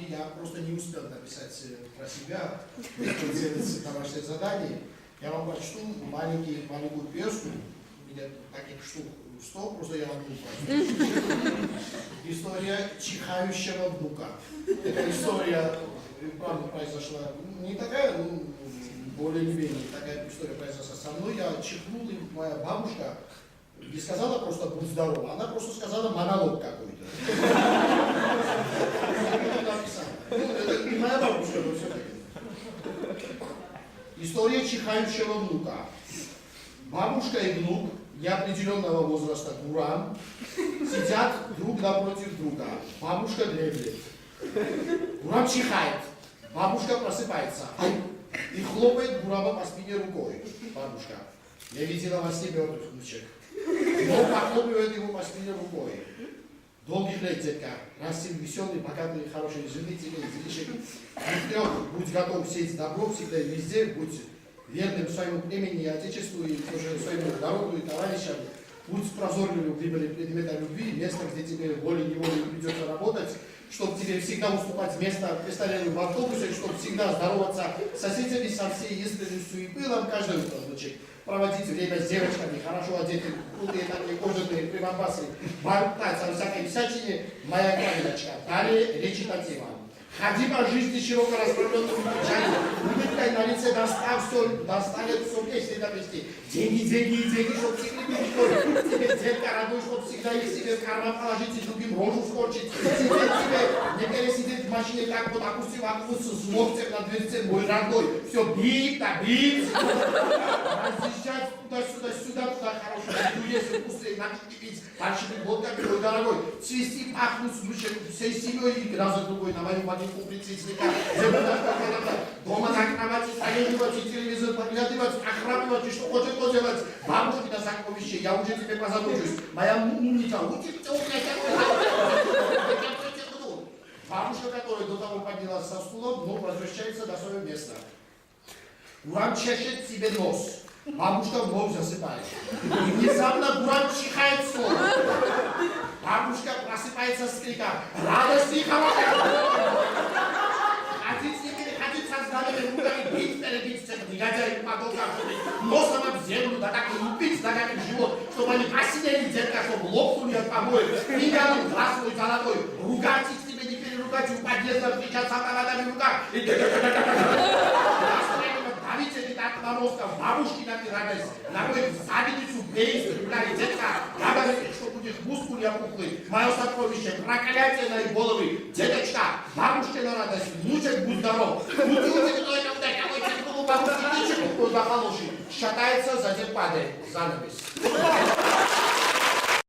и я просто не успел написать э, про себя, сделать домашнее задание. Я вам прочту маленький, маленькую песку, у меня таких штук 100, просто я вам не. История чихающего внука. Эта история, э, правда, произошла не такая, ну, более или менее такая история произошла со мной. Я чихнул, и моя бабушка не сказала просто «будь здоров», она просто сказала монолог какой-то. Это написано. Ну, это не моя бабушка, но все-таки. История чихающего внука. Бабушка и внук неопределенного возраста Гурам сидят друг напротив друга. Бабушка дремлет. Гурам чихает. Бабушка просыпается и хлопает Гурама по спине рукой. Бабушка. Я видела во сне мертвых внучек. Но похлопывает его по спине рукой. Долгих лет, детка. Расти веселый, богатый, хороший, жены тебе, излишек. Будь готов сеять добро всегда и везде, будь верным своему племени и отечеству, и тоже своему народу и товарищам. Будь прозорливым выборе предмета любви, место, где тебе волей-неволей придется работать, чтобы тебе всегда уступать место престарелым в автобусе, чтобы всегда здороваться с соседями со всей искренностью и пылом каждый утро, значит, проводить время с девочками, хорошо одетыми, крутые такие кожаные прибамбасы, болтать о всякой всячине, моя каменочка. Далее вам. Ходи по жизни широко расправленными плечами, улыбкой на лице достав все, достанет все вместе довести. Деньги, деньги, деньги, чтоб всегда были Тебе детка родной, чтоб всегда их себе в карман положить и другим рожу скорчить. Тебе, тебе, не пересидеть в машине так вот, опустив аккус с локтем на дверце, мой родной. Все, бип, да бип. Разъезжать туда-сюда, сюда, туда, хорошо. Ну, если вкусные, начали пить большими водками, мой дорогой. Цвести, пахнуть с душой, всей семьей и раза другой на мою маленькую принцессика. Дома на кровати стоять и телевизор поглядывать, охрапывать, и что хочет то делать. Бабушки на закон вещей, я уже тебе позабочусь. Моя умница, учится, Бабушка, которая до того поднялась со стула, вновь возвращается до своего места. Гурам чешет себе нос. Бабушка вновь засыпает. И внезапно Гурам чихает снова. Бабушка просыпается с крика. «Радость и Ходить не переходить со знамени руками, бить, перебить всех негодяев подолгах, носом об землю, да так и лупить ногами в живот, чтобы они посидели детка, чтобы лопнули от побоев, фигалом свой золотой, ругать их тебе не переругать, у подъезда кричат с автоматами в руках, и не так на мозгов, бабушки на радость, на мой задницу бей, стреляли детка, я говорю, что будет мускуль опухлый, мое сокровище, проклятие на их головы, деточка, бабушке на радость, внучек будь здоров, бутылки кто это ударь, какой церкову бабушки, ничего, какой захолоши, шатается, затем падает, занавес.